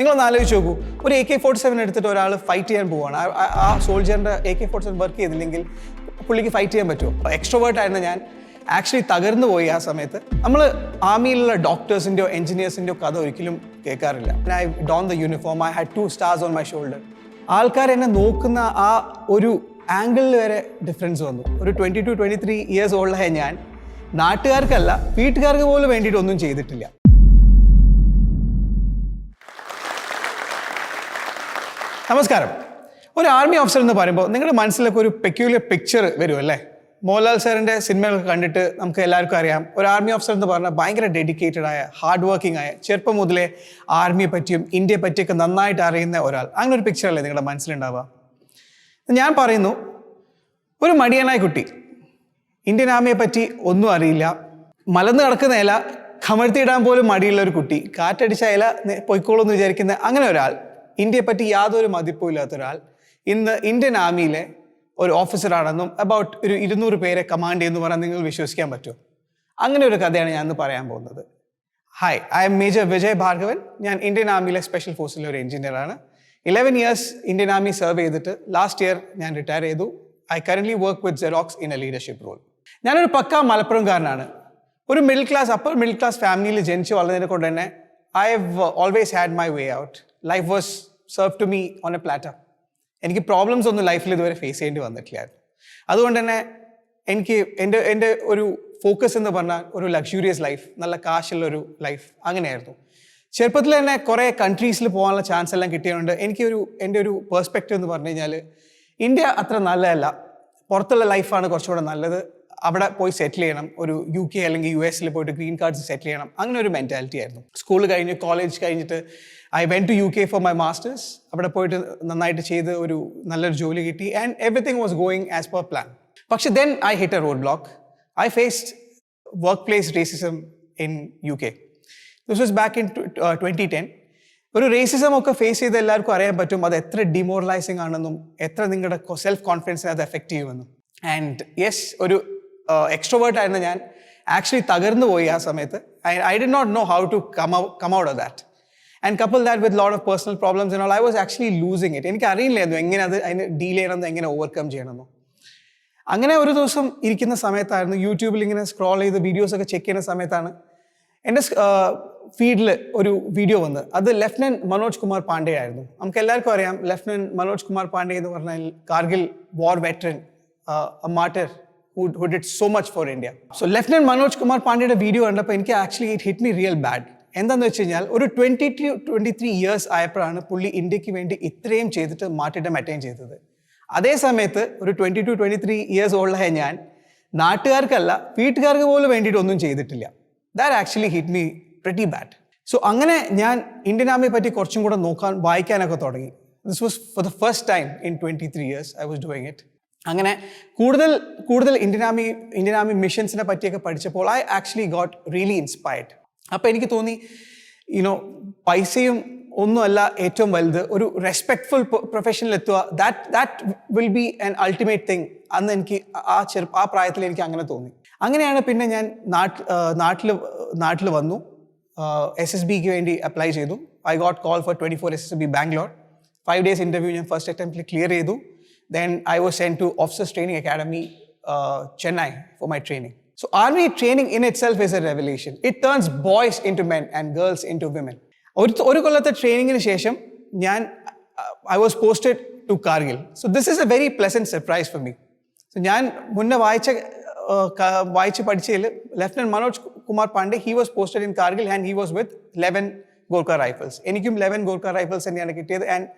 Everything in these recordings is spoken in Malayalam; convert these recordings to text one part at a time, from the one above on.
നിങ്ങളൊന്ന് ആലോചിച്ച് നോക്കൂ. ഒരു എ കെ ഫോർട്ടി സെവൻ എടുത്തിട്ട് ഒരാൾ ഫൈറ്റ് ചെയ്യാൻ പോവാണ്. ആ- സോൾജറിന്റെ A K forty seven work ചെയ്തില്ലെങ്കിൽ പുള്ളിക്ക് ഫൈറ്റ് ചെയ്യാൻ പറ്റുമോ? എക്സ്ട്രോവേർട്ട് ആയിരുന്ന ഞാൻ ആക്ച്വലി തകർന്നു പോയി ആ സമയത്ത്. നമ്മൾ ആർമിയിലുള്ള ഡോക്ടേഴ്സിന്റെയോ എഞ്ചിനീയേഴ്സിന്റെയോ കഥ ഒരിക്കലും കേൾക്കാറില്ല. I don the uniform I had two stars on my shoulder ആൾക്കാർ എന്നെ നോക്കുന്ന ആ ഒരു ആംഗിളിൽ വരെ ഡിഫറൻസ് വന്നു. ഒരു twenty two twenty three years ഓൾഡായ ഞാൻ നാട്ടുകാർക്കല്ല വീട്ടുകാർക്ക് പോലും വേണ്ടിയിട്ട് ഒന്നും ചെയ്തിട്ടില്ല. നമസ്കാരം. ഒരു ആർമി ഓഫീസർ എന്ന് പറയുമ്പോൾ നിങ്ങളുടെ മനസ്സിലൊക്കെ ഒരു പെക്യുലർ പിക്ചർ വരും അല്ലേ? മോഹൻലാൽ സാറിന്റെ സിനിമകൾ കണ്ടിട്ട് നമുക്ക് എല്ലാവർക്കും അറിയാം. ഒരു ആർമി ഓഫീസർ എന്ന് പറഞ്ഞാൽ ഭയങ്കര ഡെഡിക്കേറ്റഡ് ആയ ഹാർഡ് വർക്കിംഗ് ആയ ചെറുപ്പം മുതലേ ആർമിയെ പറ്റിയും ഇന്ത്യയെ പറ്റിയൊക്കെ നന്നായിട്ട് അറിയുന്ന ഒരാൾ. അങ്ങനെ ഒരു പിക്ചർ അല്ലേ നിങ്ങളുടെ മനസ്സിലുണ്ടാവുക? ഞാൻ പറയുന്നു ഒരു മടിയനായ കുട്ടി ഇന്ത്യൻ ആർമിയെ പറ്റി ഒന്നും അറിയില്ല. മലന്ന് കിടക്കുന്ന ഇല കമഴ്ത്തിയിടാൻ പോലും മടിയുള്ള ഒരു കുട്ടി കാറ്റടിച്ച ഇല പൊയ്ക്കോളൂ എന്ന് വിചാരിക്കുന്ന അങ്ങനെ ഒരാൾ ഇന്ത്യയെ പറ്റി യാതൊരു മതിപ്പും ഇല്ലാത്ത ഒരാൾ ഇന്ന് ഇന്ത്യൻ ആർമിയിലെ ഒരു ഓഫീസറാണെന്നും അബൌട്ട് ഒരു ഇരുന്നൂറ് പേരെ കമാൻഡ് ചെയ്യുന്നു പറഞ്ഞാൽ നിങ്ങൾ വിശ്വസിക്കാൻ പറ്റുമോ? അങ്ങനെ ഒരു കഥയാണ് ഞാൻ ഇന്ന് പറയാൻ പോകുന്നത്. Hi I'm major Vijay Bhargavan ഞാൻ ഇന്ത്യൻ ആർമിയിലെ സ്പെഷ്യൽ ഫോഴ്സിലെ ഒരു എഞ്ചിനീയറാണ് eleven years Indian army serve ചെയ്തിട്ട് ലാസ്റ്റ് ഇയർ ഞാൻ റിട്ടയർ ചെയ്തു. I current work with Xerox in a leadership role ഞാനൊരു പക്ക മലപ്പുറംകാരനാണ്. ഒരു middle class upper middle class ഫാമിലിയിൽ ജനിച്ച് വളർന്നതിനെ കൊണ്ട് തന്നെ I have always had my way out life was serve to me on a platter എനിക്ക് പ്രോബ്ലംസ് ഒന്നും ലൈഫിൽ ഇതുവരെ ഫേസ് ചെയ്യേണ്ടി വന്നിട്ടില്ലായിരുന്നു അതുകൊണ്ട് തന്നെ എനിക്ക് എന്റെ എന്റെ ഒരു ഫോക്കസ് എന്ന് പറഞ്ഞാൽ ഒരു ലക്ഷൂറിയസ് ലൈഫ് നല്ല കാശുള്ള ഒരു ലൈഫ് അങ്ങനെയായിരുന്നു. ചെറുപ്പത്തിൽ തന്നെ കുറേ കൺട്രീസിൽ പോകാനുള്ള ചാൻസ് എല്ലാം കിട്ടിയതുകൊണ്ട് എനിക്കൊരു എന്റെ ഒരു പേഴ്സ്പെക്റ്റീവ് എന്ന് പറഞ്ഞു കഴിഞ്ഞാൽ ഇന്ത്യ അത്ര നല്ലതല്ല. പുറത്തുള്ള ലൈഫാണ് കുറച്ചുകൂടെ നല്ലത്. അവിടെ പോയി സെറ്റിൽ ചെയ്യണം. ഒരു യു കെ അല്ലെങ്കിൽ യു എസിൽ പോയിട്ട് ഗ്രീൻ കാർഡ്സ് സെറ്റിൽ ചെയ്യണം. അങ്ങനെ ഒരു മെന്റാലിറ്റി ആയിരുന്നു. സ്കൂൾ കഴിഞ്ഞ് കോളേജ് കഴിഞ്ഞിട്ട് I went to U K for my masters അവിടെ പോയിട്ട് നന്നായിട്ട് ചെയ്ത് ഒരു നല്ലൊരു ജോലി കിട്ടി. And everything was going as per plan പക്ഷെ then I hit a roadblock I faced workplace racism in U K this was back in twenty ten ഒരു റേസിസം ഒക്കെ ഫേസ് ചെയ്ത് എല്ലാവർക്കും അറിയാൻ പറ്റും. അത് എത്ര ഡിമോറലൈസിങ് ആണെന്നും എത്ര നിങ്ങളുടെ സെൽഫ് കോൺഫിഡൻസിനെ അത് എഫക്റ്റ് ചെയ്യുമെന്നും. ആൻഡ് യെസ് ഒരു എക്സ്ട്രോവേർട്ട് ആയിരുന്ന ഞാൻ ആക്ച്വലി തകർന്നു പോയി ആ സമയത്ത്. I I did not know how to come come out of that and couple that with lot of personal problems and all I was actually losing it എനിക്ക് അറിയില്ലായിരുന്നു എങ്ങനെ അത് അതിന് ഡീൽ ചെയ്യണമെന്ന് എങ്ങനെ ഓവർകം ചെയ്യണമെന്നോ. അങ്ങനെ ഒരു ദിവസം ഇരിക്കുന്ന സമയത്തായിരുന്നു യൂട്യൂബിൽ ഇങ്ങനെ സ്ക്രോൾ ചെയ്ത് വീഡിയോസ് ഒക്കെ ചെക്ക് ചെയ്യുന്ന സമയത്താണ് എന്റെ ഫീഡിൽ ഒരു വീഡിയോ വന്നത് അത് ലെഫ്റ്റനന്റ് മനോജ് കുമാർ പാണ്ഡെ ആയിരുന്നു. നമുക്ക് എല്ലാവർക്കും അറിയാം ലെഫ്റ്റനന്റ് മനോജ് കുമാർ പാണ്ഡെ എന്ന് പറഞ്ഞാൽ Kargil war veteran matter who did so much for India. So Lieutenant Manoj Kumar പാണ്ഡെയുടെ വീഡിയോ കണ്ടപ്പോൾ എനിക്ക് actually it hit me real bad എന്താണെന്ന് വെച്ച് കഴിഞ്ഞാൽ ഒരു twenty two twenty three years ആയപ്പോഴാണ് പുള്ളി ഇന്ത്യയ്ക്ക് വേണ്ടി ഇത്രയും ചെയ്തിട്ട് മാറ്റിടം അറ്റൈൻ ചെയ്തത്. അതേ സമയത്ത് ഒരു twenty two twenty three years ഉള്ള ഞാൻ നാട്ടുകാർക്കല്ല വീട്ടുകാർക്ക് പോലും വേണ്ടിയിട്ട് ഒന്നും ചെയ്തിട്ടില്ല. That actually hit me pretty bad so അങ്ങനെ ഞാൻ ഇന്ത്യൻ ആർമിയെ പറ്റി കുറച്ചും കൂടെ നോക്കാൻ വായിക്കാനൊക്കെ തുടങ്ങി. This was for the first time in twenty three years I was doing it അങ്ങനെ കൂടുതൽ കൂടുതൽ ഇന്ത്യൻ ആർമി ഇന്ത്യൻ ആർമി മിഷൻസിനെ പറ്റിയൊക്കെ പഠിച്ചപ്പോൾ I actually got really inspired അപ്പോൾ എനിക്ക് തോന്നി യുനോ പൈസയും ഒന്നുമല്ല ഏറ്റവും വലുത്. ഒരു റെസ്പെക്ട്ഫുൾ പ്രൊഫഷനിൽ എത്തുക that that will be an ultimate thing അന്ന് എനിക്ക് ആ ചെറു ആ പ്രായത്തിൽ എനിക്ക് അങ്ങനെ തോന്നി. അങ്ങനെയാണ് പിന്നെ ഞാൻ നാട്ടിൽ നാട്ടിൽ നാട്ടിൽ വന്നു. എസ് എസ് ബിക്ക് വേണ്ടി അപ്ലൈ ചെയ്തു. I got call for twenty four S S B Bangalore five days interview ഞാൻ ഫസ്റ്റ് അറ്റംപ്റ്റിൽ ക്ലിയർ ചെയ്തു. Then I was send to officers training academy Chennai for my training So army training in itself is a revelation. It turns boys into men and girls into women. ഒരു ഒരു കൊല്ലത്തെ ട്രെയിനിങ്ങിന് ശേഷം ഞാൻ I was posted to Kargil so this is a very pleasant surprise for me so ഞാൻ മുന്നേ വായിച്ച uh, ക- വായിച്ച് പഠിച്ചതിൽ lieutenant Manoj Kumar Pandey he was posted in Kargil and he was with eleven Gorkha rifles എനിക്കും ലെവൻ ഗോർഖ റൈഫിൾസ് തന്നെയാണ് കിട്ടിയത്. And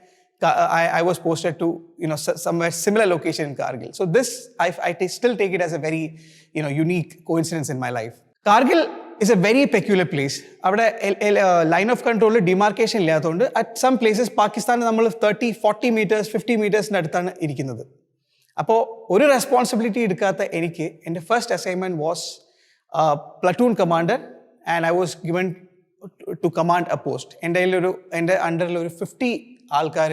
I, I was posted to you know s- somewhere similar location in Kargil. So this I, I ta- still take it as a very you know unique coincidence in my life. Kargil is a very peculiar place. അവിടെ ലൈൻ ഓഫ് കൺട്രോളിൽ ഡിമാർക്കേഷൻ ഇല്ലാത്തതുകൊണ്ട് അറ്റ് സം പ്ലേസസ് പാകിസ്ഥാനിൽ നമ്മൾ തേർട്ടി ഫോർട്ടി മീറ്റേഴ്സ് ഫിഫ്റ്റി മീറ്റേഴ്സിന്റെ അടുത്താണ് ഇരിക്കുന്നത് അപ്പോൾ ഒരു റെസ്പോൺസിബിലിറ്റി എടുക്കാത്ത എനിക്ക് എന്റെ first assignment was platoon commander and I was given to command a post എന്റെ ഒരു എന്റെ അണ്ടറിൽ ഒരു ഫിഫ്റ്റി ആൾക്കാർ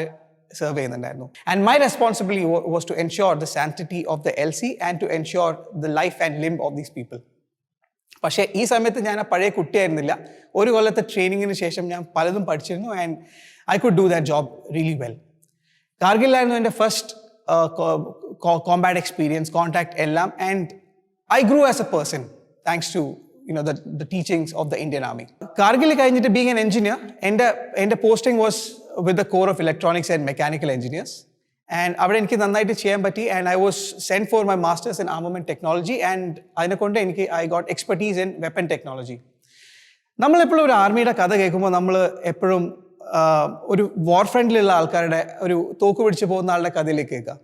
സെർവ് ചെയ്യുന്നുണ്ടായിരുന്നു. And my responsibility was to ensure the sanctity of the L C and to ensure the life and limb of these people പക്ഷേ ഈ സമയത്ത് ഞാൻ ആ പഴയ കുട്ടിയായിരുന്നില്ല. ഒരു കൊല്ലത്തെ ട്രെയിനിങ്ങിന് ശേഷം ഞാൻ പലതും പഠിച്ചിരുന്നു and I could do that job really well കാർഗിലായിരുന്നു എന്റെ ഫസ്റ്റ് കോമ്പാറ്റ് എക്സ്പീരിയൻസ് കോൺടാക്ട് എല്ലാം and I grew as a person thanks to you know the the teachings of the Indian army Kargil കഴിഞ്ഞിട്ട് ബീങ് എൻ എഞ്ചിനീയർ എന്റെ എന്റെ posting was with the corps of electronics and mechanical engineers and അവിടെ എനിക്ക് നന്നായിട്ട് ചെയ്യാൻ പറ്റി. And I was send for my masters in armament technology and അതിനെക്കൊണ്ട് എനിക്ക് I got expertise in weapon technology നമ്മളെപ്പോഴും ഒരു ആർമിയുടെ കഥ കേൾക്കുമ്പോൾ നമ്മൾ എപ്പോഴും ഒരു വാർ ഫ്രണ്ടിലുള്ള ആൾക്കാരുടെ ഒരു തോക്ക് പിടിച്ച് പോകുന്ന ആളുടെ കഥയിലേക്ക് കേൾക്കുക.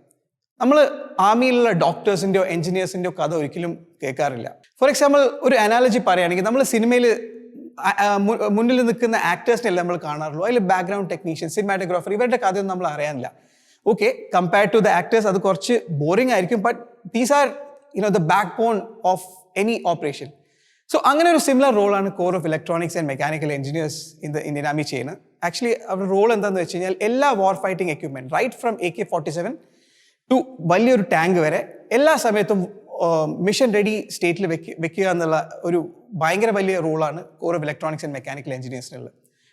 നമ്മൾ ആർമിയിലുള്ള ഡോക്ടേഴ്സിന്റെയോ എഞ്ചിനീയേഴ്സിന്റെയോ കഥ ഒരിക്കലും കേൾക്കാറില്ല. ഫോർ എക്സാമ്പിൾ ഒരു അനാലജി പറയുകയാണെങ്കിൽ നമ്മൾ സിനിമയിൽ മുന്നിൽ നിൽക്കുന്ന ആക്ടേഴ്സിനെല്ലാം നമ്മൾ കാണാറുള്ളൂ? അതിൽ ബാക്ക്ഗ്രൗണ്ട് ടെക്നീഷ്യൻ സിനിമാറ്റോഗ്രാഫർ ഇവരുടെ കഥയൊന്നും നമ്മൾ അറിയാനില്ല. Okay compared to the actors അത് കുറച്ച് ബോറിംഗ് ആയിരിക്കും but these are you know the backbone of any operation so അങ്ങനെ ഒരു സിമിലർ റോളാണ് corps of electronics and mechanical engineers in the Indian army ചെയ്യുന്നത്. ആക്ച്വലി അവരുടെ റോൾ എന്താണെന്ന് വെച്ച് കഴിഞ്ഞാൽ എല്ലാ war fighting equipment right from A K forty seven to വലിയൊരു ടാങ്ക് വരെ എല്ലാ സമയത്തും മിഷൻ റെഡി സ്റ്റേറ്റിൽ വെക്ക വെക്കുക എന്നുള്ള ഒരു ഭയങ്കര വലിയ റോളാണ് corps of electronics and mechanical എഞ്ചിനീയേഴ്സിനുള്ളത്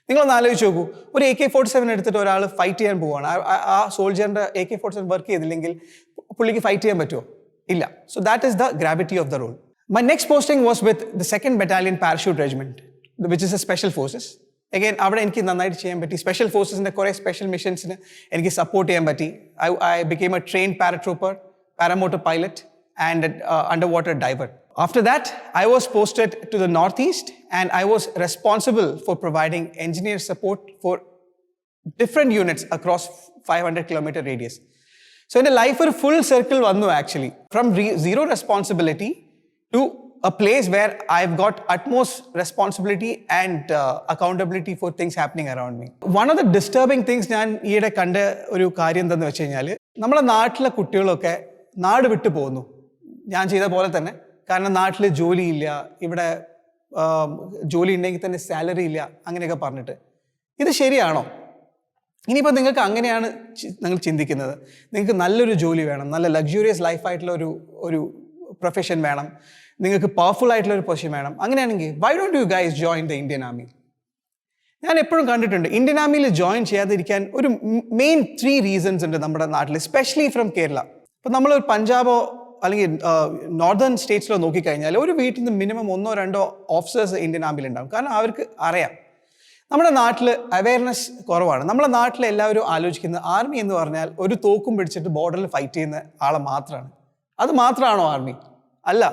നിങ്ങളൊന്ന് ആലോചിച്ച് നോക്കൂ. ഒരു എ കെ ഫോർട്ടി സെവൻ എടുത്തിട്ട് ഒരാൾ ഫൈറ്റ് ചെയ്യാൻ പോവുകയാണ് ആ- സോൾജറിന്റെ A K forty seven work ചെയ്തില്ലെങ്കിൽ പുള്ളിക്ക് ഫൈറ്റ് ചെയ്യാൻ പറ്റുമോ ഇല്ല. So that is the gravity of the role my next posting was with the second battalion parachute regiment which is a special forces again അവിടെ എനിക്ക് നന്നായിട്ട് ചെയ്യാൻ പറ്റി. സ്പെഷ്യൽ ഫോഴ്സസിന്റെ കുറേ സ്പെഷ്യൽ മിഷൻസിന് എനിക്ക് സപ്പോർട്ട് ചെയ്യാൻ പറ്റി. I I became a train paratrooper paramotor pilot and uh, underwater diver. After that, I was posted to the Northeast and I was responsible for providing engineer support for different units across 500 kilometer radius. So in a life a full circle one actually from re- zero responsibility to a place where I've got utmost responsibility and uh, accountability for things happening around me. One of the disturbing things ഞാൻ ഈയിടെ കണ്ട ഒരു കാര്യം എന്തെന്ന് വെച്ച് കഴിഞ്ഞാൽ നമ്മുടെ നാട്ടിലെ കുട്ടികളൊക്കെ നാട് വിട്ടു ഞാൻ ചെയ്ത പോലെ തന്നെ. കാരണം നാട്ടിൽ ജോലിയില്ല. ഇവിടെ ജോലി ഉണ്ടെങ്കിൽ തന്നെ സാലറി ഇല്ല. അങ്ങനെയൊക്കെ പറഞ്ഞിട്ട്. ഇത് ശരിയാണോ? ഇനിയിപ്പോൾ നിങ്ങൾക്ക് അങ്ങനെയാണ് നിങ്ങൾ ചിന്തിക്കുന്നത്. നിങ്ങൾക്ക് നല്ലൊരു ജോലി വേണം. നല്ല ലക്ഷറിയസ് ലൈഫായിട്ടുള്ള ഒരു ഒരു പ്രൊഫഷൻ വേണം. നിങ്ങൾക്ക് പവർഫുൾ ആയിട്ടുള്ള ഒരു പൊസിഷൻ വേണം. അങ്ങനെയാണെങ്കിൽ why don't you guys join the Indian army ഞാൻ എപ്പോഴും കണ്ടിട്ടുണ്ട് ഇന്ത്യൻ ആർമിയിൽ ജോയിൻ ചെയ്യാതിരിക്കാൻ ഒരു മെയിൻ ത്രീ റീസൺസ് ഉണ്ട് നമ്മുടെ നാട്ടിൽ സ്പെഷ്യലി ഫ്രം കേരള ഇപ്പം നമ്മൾ പഞ്ചാബോ അല്ലെങ്കിൽ നോർത്തേൺ സ്റ്റേറ്റ്സിലോ നോക്കിക്കഴിഞ്ഞാൽ ഒരു വീട്ടിൽ നിന്ന് മിനിമം ഒന്നോ രണ്ടോ ഓഫീസേഴ്സ് ഇന്ത്യൻ ആംബിൽ ഉണ്ടാവും കാരണം അവർക്ക് അറിയാം. നമ്മുടെ നാട്ടിൽ അവയർനെസ് കുറവാണ്. നമ്മുടെ നാട്ടിൽ എല്ലാവരും ആലോചിക്കുന്ന ആർമി എന്ന് പറഞ്ഞാൽ ഒരു തോക്കും പിടിച്ചിട്ട് ബോർഡറിൽ ഫൈറ്റ് ചെയ്യുന്ന ആളെ മാത്രമാണ് അത് മാത്രമാണോ ആർമി അല്ല.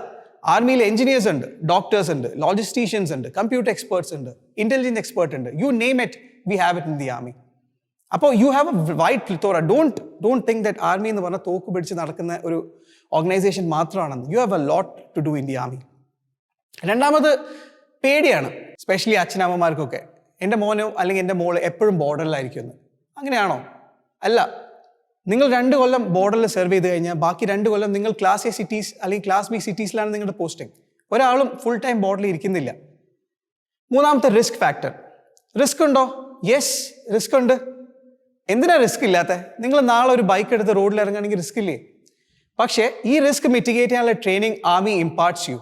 ആർമിയിൽ എഞ്ചിനീയേഴ്സ് ഉണ്ട് ഡോക്ടേഴ്സ് ഉണ്ട് ലോജിസ്റ്റീഷ്യൻസ് ഉണ്ട് കമ്പ്യൂട്ടർ എക്സ്പേർട്സ് ഉണ്ട് ഇന്റലിജൻസ് എക്സ്പേർട്ട് ഉണ്ട്. You name it we have it in the army അപ്പോൾ you have a wide plethora don't don't think that army എന്ന് പറഞ്ഞാൽ തോക്ക് പിടിച്ച് നടക്കുന്ന ഒരു ഓർഗനൈസേഷൻ മാത്രമാണെന്ന്. You have a lot to do in the army രണ്ടാമത് പേടിയാണ് സ്പെഷ്യലി അച്ഛനമ്മമാർക്കൊക്കെ. എന്റെ മോനോ അല്ലെങ്കിൽ എന്റെ മോൾ എപ്പോഴും ബോർഡറിലായിരിക്കും എന്ന്. അങ്ങനെയാണോ? അല്ല. നിങ്ങൾ രണ്ട് കൊല്ലം ബോർഡറിൽ സെർവ് ചെയ്ത് കഴിഞ്ഞാൽ ബാക്കി രണ്ട് കൊല്ലം നിങ്ങൾ ക്ലാസ് എ സിറ്റീസ് അല്ലെങ്കിൽ ക്ലാസ് ബി സിറ്റീസിലാണ് നിങ്ങളുടെ പോസ്റ്റിംഗ് ഒരാളും ഫുൾ ടൈം ബോർഡറിൽ ഇരിക്കുന്നില്ല. മൂന്നാമത്തെ റിസ്ക് ഫാക്ടർ റിസ്ക് ഉണ്ടോ? യെസ് റിസ്ക് ഉണ്ട്. എന്തിനാ റിസ്ക് ഇല്ലാത്ത? നിങ്ങൾ നാളെ ഒരു ബൈക്ക് എടുത്ത് റോഡിൽ ഇറങ്ങുകയാണെങ്കിൽ റിസ്ക് ഇല്ലേ? പക്ഷേ ഈ റിസ്ക് മിറ്റിഗേറ്റ് ചെയ്യാനുള്ള ട്രെയിനിങ് ആർമി ഇമ്പാർട്സ് യു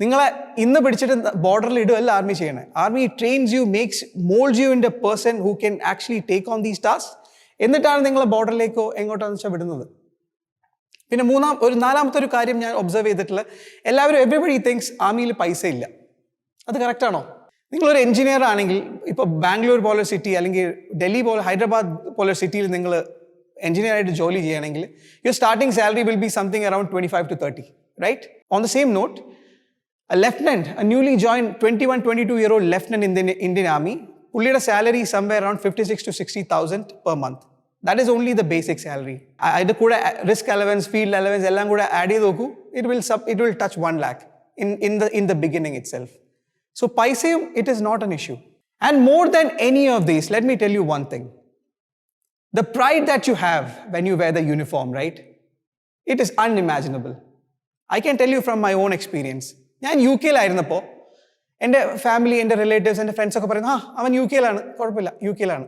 നിങ്ങളെ ഇന്ന് പിടിച്ചിട്ട് ബോർഡറിൽ ഇടുകയല്ല ആർമി ചെയ്യണേ. Army trains you makes mould you in a person who can actually take on these task എന്നിട്ടാണ് നിങ്ങൾ ബോർഡറിലേക്കോ എങ്ങോട്ടാണെന്ന് വെച്ചാൽ വിടുന്നത്. പിന്നെ മൂന്നാം ഒരു നാലാമത്തെ ഒരു കാര്യം ഞാൻ ഒബ്സർവ് ചെയ്തിട്ടുള്ള എല്ലാവരും എവറിബഡി തിങ്സ് ആർമിയിൽ പൈസ ഇല്ല. അത് കറക്റ്റാണോ നിങ്ങളൊരു എഞ്ചിനീയർ ആണെങ്കിൽ ഇപ്പോൾ ബാംഗ്ലൂർ പോലെ സിറ്റി അല്ലെങ്കിൽ ഡൽഹി പോലെ ഹൈദരാബാദ് പോലെ സിറ്റിയിൽ നിങ്ങൾ എഞ്ചിനീയർ ആയിട്ട് ജോലി ചെയ്യണമെങ്കിൽ your starting salary will be something around twenty five to thirty right on the same note a lieutenant, a newly joined 21, 22 year old lieutenant in the Indian Army, പുള്ളിയുടെ salary somewhere around fifty six to sixty thousand per month that is only the basic salary അതിന്റെ കൂടെ റിസ്ക് അലവൻസ് ഫീൽഡ് അലവൻസ് എല്ലാം കൂടെ ആഡ് ചെയ്ത് നോക്കൂ. It will sub it will touch one lakh in in the in the beginning itself so പൈസയും it is not an issue and more than any of these let me tell you one thing the pride that you have when you wear the uniform, right? It is unimaginable. I can tell you from my own experience. ഞാൻ യു കെയിലായിരുന്നപ്പോൾ എന്റെ ഫാമിലി എന്റെ റിലേറ്റീവ്സ് എന്റെ ഫ്രണ്ട്സ് ഒക്കെ പറയുന്നു ആ അവൻ യു കെയിലാണ് കുഴപ്പമില്ല U കെയിലാണ്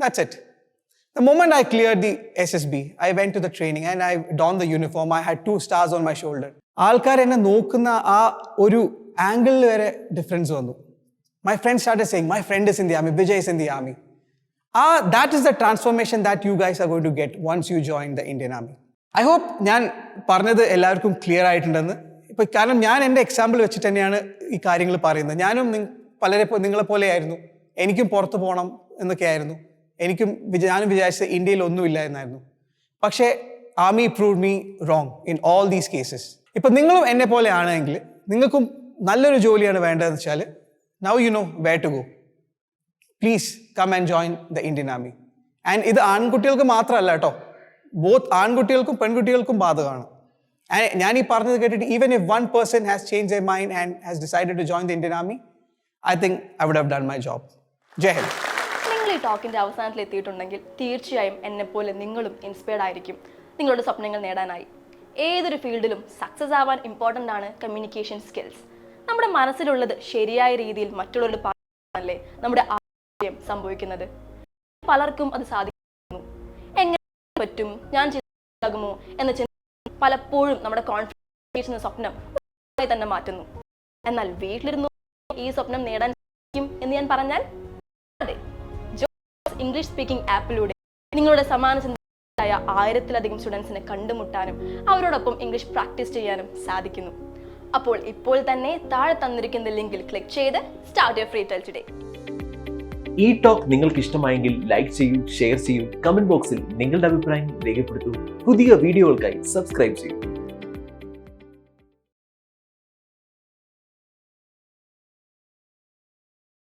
that's it the moment I clear the S S B I went to the training and I don the uniform I had two stars on my shoulder ആൾക്കാർ എന്നെ നോക്കുന്ന ആ ഒരു ആംഗിളിൽ വരെ ഡിഫറൻസ് വന്നു. My friend start saying my friend is in the army Vijay is in the army ആ that is the transformation that you guys are going to get once you join the Indian army I hope ഞാൻ പറഞ്ഞത് എല്ലാവർക്കും ക്ലിയർ ആയിട്ടുണ്ടെന്ന്. ഇപ്പം കാരണം ഞാൻ എന്റെ എക്സാമ്പിൾ വെച്ചിട്ട് തന്നെയാണ് ഈ കാര്യങ്ങൾ പറയുന്നത്. ഞാനും പലരെ നിങ്ങളെ പോലെയായിരുന്നു. എനിക്കും പുറത്ത് പോകണം എന്നൊക്കെ ആയിരുന്നു. എനിക്കും ഞാനും വിചാരിച്ചത് ഇന്ത്യയിൽ ഒന്നുമില്ല എന്നായിരുന്നു. പക്ഷേ army prove me wrong in all these cases ഇപ്പം നിങ്ങളും എന്നെ പോലെ ആണെങ്കിൽ നിങ്ങൾക്കും നല്ലൊരു ജോലിയാണ് വേണ്ടതെന്ന് വെച്ചാൽ now you know way to go please come and join the Indian army and ഇത് ആൺകുട്ടികൾക്ക് മാത്രമല്ല കേട്ടോ. ബോത്ത് ആൺകുട്ടികൾക്കും പെൺകുട്ടികൾക്കും ബാധകമാണ്. ഞാൻ ഈ പറഞ്ഞത് കേട്ടിട്ട് even if one person has change a mind and has decided to join the Indian army I think I would have done my job Jai Hind നിങ്ങൾ ഈ ടോക്കിന്റെ അവസാനത്തിൽ എത്തിയിട്ടുണ്ടെങ്കിൽ തീർച്ചയായും എന്നെപ്പോലെ നിങ്ങളും ഇൻസ്പയർഡ് ആയിരിക്കും. നിങ്ങളുടെ സ്വപ്നങ്ങൾ നേടാനായി. ഏതൊരു ഫീൽഡിലും സക്സസ് ആവാൻ ഇമ്പോർട്ടന്റ് ആണ് കമ്മ്യൂണിക്കേഷൻ സ്കിൽസ് നമ്മുടെ മനസ്സിലുള്ളത് ശരിയായ രീതിയിൽ മറ്റുള്ളവർ പറഞ്ഞല്ലേ നമ്മുടെ ആശയം സംഭവിക്കുന്നത്. പലർക്കും അത് സാധിക്കുന്നു എങ്ങനെ പറ്റും? ഞാൻ ചെയ്താകുമോ എന്ന ചിന്ത പലപ്പോഴും നമ്മുടെ കോൺഫിഡൻസ് സ്വപ്നം തന്നെ മാറ്റുന്നു. എന്നാൽ വീട്ടിലിരുന്നു? ഈ സ്വപ്നം നേടാൻ സാധിക്കും എന്ന് ഞാൻ പറഞ്ഞാൽ അതെ. ഇംഗ്ലീഷ് സ്പീക്കിംഗ് ആപ്പിലൂടെ നിങ്ങളുടെ സമാന ചിന്തയായ ആയിരത്തിലധികം സ്റ്റുഡൻസിനെ കണ്ടുമുട്ടാനും അവരോടൊപ്പം ഇംഗ്ലീഷ് പ്രാക്ടീസ് ചെയ്യാനും സാധിക്കുന്നു. അപ്പോൾ ഇപ്പോൾ തന്നെ താഴെ തന്നിരിക്കുന്ന ലിങ്കിൽ ക്ലിക്ക് ചെയ്ത് start your free trial today ഈ ടോക്ക് നിങ്ങൾക്ക് ഇഷ്ടമായെങ്കിൽ ലൈക്ക് ചെയ്യൂ ഷെയർ ചെയ്യൂ കമന്റ് ബോക്സിൽ നിങ്ങളുടെ അഭിപ്രായം രേഖപ്പെടുത്തൂ. പുതിയ വീഡിയോകൾക്കായി സബ്സ്ക്രൈബ് ചെയ്യൂ.